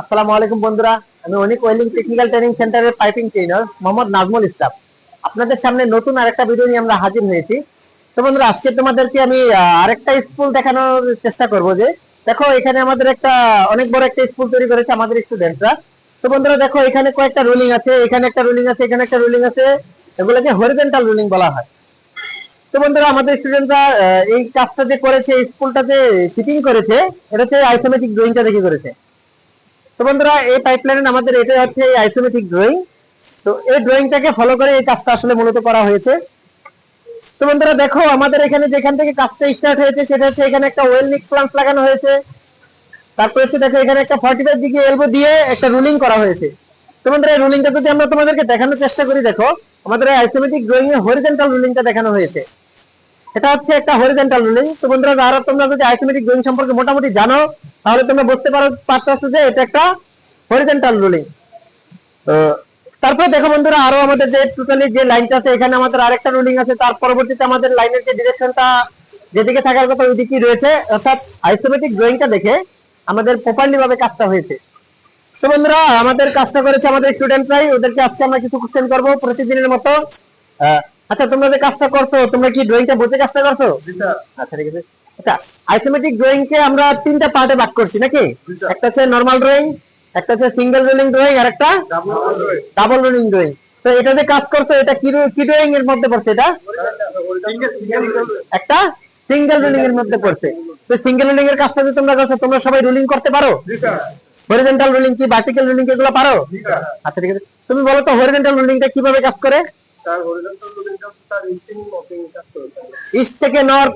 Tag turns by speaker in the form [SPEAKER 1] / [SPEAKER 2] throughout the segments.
[SPEAKER 1] আসসালামু আলাইকুম বন্ধুরা। আমি অনেক ওয়েলিং টেকনিক্যাল ট্রেনিং সেন্টারের পাইপিং ট্রেনার মোহাম্মদ নাজমুল ইসলাম। আপনাদের সামনে নতুন আরেকটা ভিডিও নিয়ে আমরা হাজির হয়েছি। তো বন্ধুরা, আজকে তোমাদেরকে আমি আরেকটা স্কুল দেখানোর চেষ্টা করব যে, দেখো, এখানে আমাদের একটা, অনেক বড় একটা স্কুল তৈরি করেছে আমাদের স্টুডেন্টরা তো বন্ধুরা, দেখো, এখানে কয়েকটা রুলিং আছে, এখানে একটা রুলিং আছে, এখানে একটা রুলিং আছে। এগুলোকে হরিজেন্টাল রুলিং বলা হয়। তো বন্ধুরা, আমাদের স্টুডেন্টরা এই কাজটা যে করেছে, এই স্কুলটা যে ফিটিং করেছে, এটা হচ্ছে আইসোমেটিক ড্রয়িংটা দেখে করেছে। তো বন্ধুরা, এই পাইপলাইন আমাদের এটা হচ্ছে এই আইসোমেটিক ড্রয়িং তো এই ড্রয়িংটাকে ফলো করে এই কাজটা আসলে মূলত করা হয়েছে। তো বন্ধুরা, দেখো, আমাদের এখানে যেখান থেকে কাজটা স্টার্ট হয়েছে, সেটা হচ্ছে এখানে একটা ওয়েল নিক প্লান্ট লাগানো হয়েছে। তারপর হচ্ছে দেখো, এখানে একটা ফর্টি ফাইভ ডিগ্রি এলবো দিয়ে একটা রুলিং করা হয়েছে। তো বন্ধুরা, এই রুলিংটা যদি আমরা তোমাদেরকে দেখানোর চেষ্টা করি, দেখো, আমাদের আইসোমেটিক ড্রয়িং এ হরিজেন্টাল রুলিংটা দেখানো হয়েছে। এটা হচ্ছে একটা হরিজেন্টাল রুলিং তো বন্ধুরা যারা তোমরা যদি আইসোমেটিক ড্রয়িং সম্পর্কে মোটামুটি জানো, তাহলে তোমরা বুঝতে পারো, পারতেছো যে এটা একটা হরিজেন্টাল রুলিং তারপরে দেখো বন্ধুরা, আরও আমাদের যে টোটালি যে লাইনটা আছে, এখানে আমাদের আরেকটা রুলিং আছে। তার পরবর্তীতে আমাদের লাইনের যে ডিরেকশনটা যেদিকে থাকার কথা ওইদিকেই রয়েছে। অর্থাৎ আইসোমেটিক ড্রয়িংটা দেখে আমাদের প্রপারলি ভাবে কাজটা হয়েছে। তো বন্ধুরা, আমাদের কাজটা করেছে আমাদের স্টুডেন্টরাই ওদেরকে আজকে আমরা কিছু কোশ্চেন করব। প্রতিদিনের মতো আচ্ছা তোমরা যে কাজটা করছ তোমরা কি ড্রয়িংটা বুঝে কাজটা করছ? আচ্ছা ঠিক আছে। আচ্ছা আইসোমেটিক ড্রয়িং কে আমরা তিনটা পার্টে ভাগ করছি নাকি? একটা হচ্ছে নর্মাল ড্রয়িং একটা হচ্ছে সিঙ্গেল রোলিং ড্রয়িং আর একটা ডাবল রোলিং ড্রয়িং তো এটা যে কাজ করছ এটা কি কি ড্রয়িং এর মধ্যে পড়ছে এটা? একটা সিঙ্গেল রোলিং এর মধ্যে পড়ছে। তো সিঙ্গেল রোলিং এর কাজটা যে তোমরা করছ তোমরা সবাই রোলিং করতে পারো? হরিজেন্টাল রোলিং কি ভার্টিক্যাল রোলিং এগুলো পারো? আচ্ছা ঠিক আছে। তুমি বলো তো হরিজেন্টাল রোলিংটা কীভাবে কাজ করে? ইস্ট থেকে নর্থ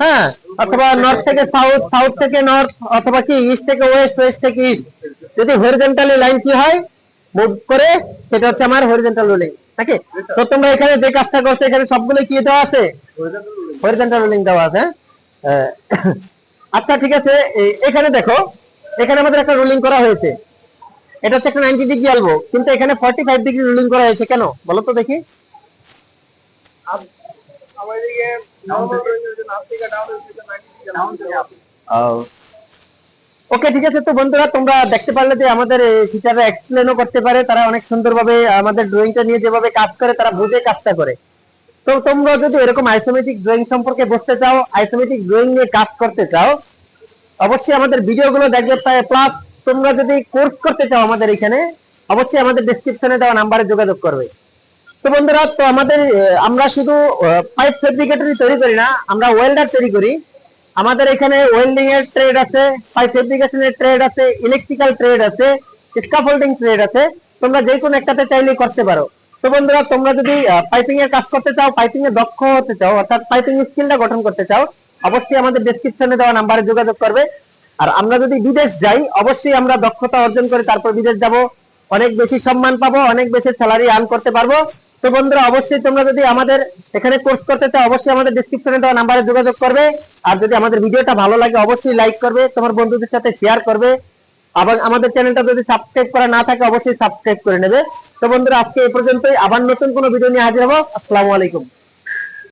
[SPEAKER 1] হ্যাঁ অথবা নর্থ থেকে সাউথ সাউথ থেকে নর্থ অথবা কি ইস্ট থেকে ওয়েস্ট ওয়েস্ট থেকে ইস্ট যদি হরিজেন্টালি লাইন কি হয় মুভ করে সেটা হচ্ছে আমার হরিজেন্টাল রোলিং নাকি? তো তোমরা এখানে যে কাজটা করছ এখানে সবগুলো কি দেওয়া আছে? হরিজেন্টাল রোলিং দেওয়া আছে হ্যাঁ? আচ্ছা ঠিক আছে এখানে দেখো এখানে আমাদের একটা রোলিং করা হয়েছে। এটা হচ্ছে একটা নাইনটি ডিগ্রি আলবো, কিন্তু এখানে ফর্টি ফাইভ ডিগ্রি রোলিং করা হয়েছে কেন? বলো তো দেখি। ওকে ঠিক আছে তো বন্ধুরা, তোমরা দেখতে পারলে যে আমাদের টিচাররা এক্সপ্লেনও করতে পারে। তারা অনেক সুন্দরভাবে আমাদের ড্রয়িংটা নিয়ে যেভাবে কাজ করে, তারা বুঝে কাজটা করে। তো তোমরা যদি এরকম আইসোমেটিক ড্রয়িং সম্পর্কে বুঝতে চাও আইসোমেটিক ড্রয়িং নিয়ে কাজ করতে চাও, অবশ্যই আমাদের ভিডিওগুলো দেখবে প্লাস তোমরা যদি কোর্স করতে চাও আমাদের এখানে, অবশ্যই আমাদের ডেসক্রিপশনে দেওয়া নাম্বারে যোগাযোগ করবে। তো বন্ধুরা, তো আমাদের আমরা শুধু পাইপ ফেব্রিকেটরই তৈরি করি না, আমরা ওয়েল্ডার তৈরি করি। আমাদের এখানে ওয়েল্ডিং এর ট্রেড আছে পাইপ ফেব্রিকেশনের ট্রেড আছে ইলেকট্রিক্যাল ট্রেড আছে স্কাফোল্ডিং ট্রেড আছে। তোমরা যে কোনো একটাতে চাইলে করতে পারো। তো বন্ধুরা, তোমরা যদি পাইপিং এর কাজ করতে চাও পাইপিং এ দক্ষ হতে চাও, অর্থাৎ পাইপিং স্কিলটা গঠন করতে চাও, অবশ্যই আমাদের ডেসক্রিপশনে দেওয়া নাম্বারে যোগাযোগ করবে। আর আমরা যদি বিদেশ যাই, অবশ্যই আমরা দক্ষতা অর্জন করে তারপর বিদেশ যাব। অনেক বেশি সম্মান পাবো, অনেক বেশি স্যালারি আর্ন করতে পারব। তো বন্ধুরা, অবশ্যই তোমরা যদি আমাদের এখানে কোর্স করতে চাও, অবশ্যই আমাদের ডেসক্রিপশনে দেওয়া নাম্বারে যোগাযোগ করবে। আর যদি আমাদের ভিডিওটা ভালো লাগে, অবশ্যই লাইক করবে, তোমার বন্ধুদের সাথে শেয়ার করবে। আবার আমাদের চ্যানেলটা যদি সাবস্ক্রাইব করা না থাকে, অবশ্যই সাবস্ক্রাইব করে নেবে। তো বন্ধুরা, আজকে এই পর্যন্তই। আবার নতুন কোনো ভিডিও নিয়ে হাজির হব। আসসালামু আলাইকুম।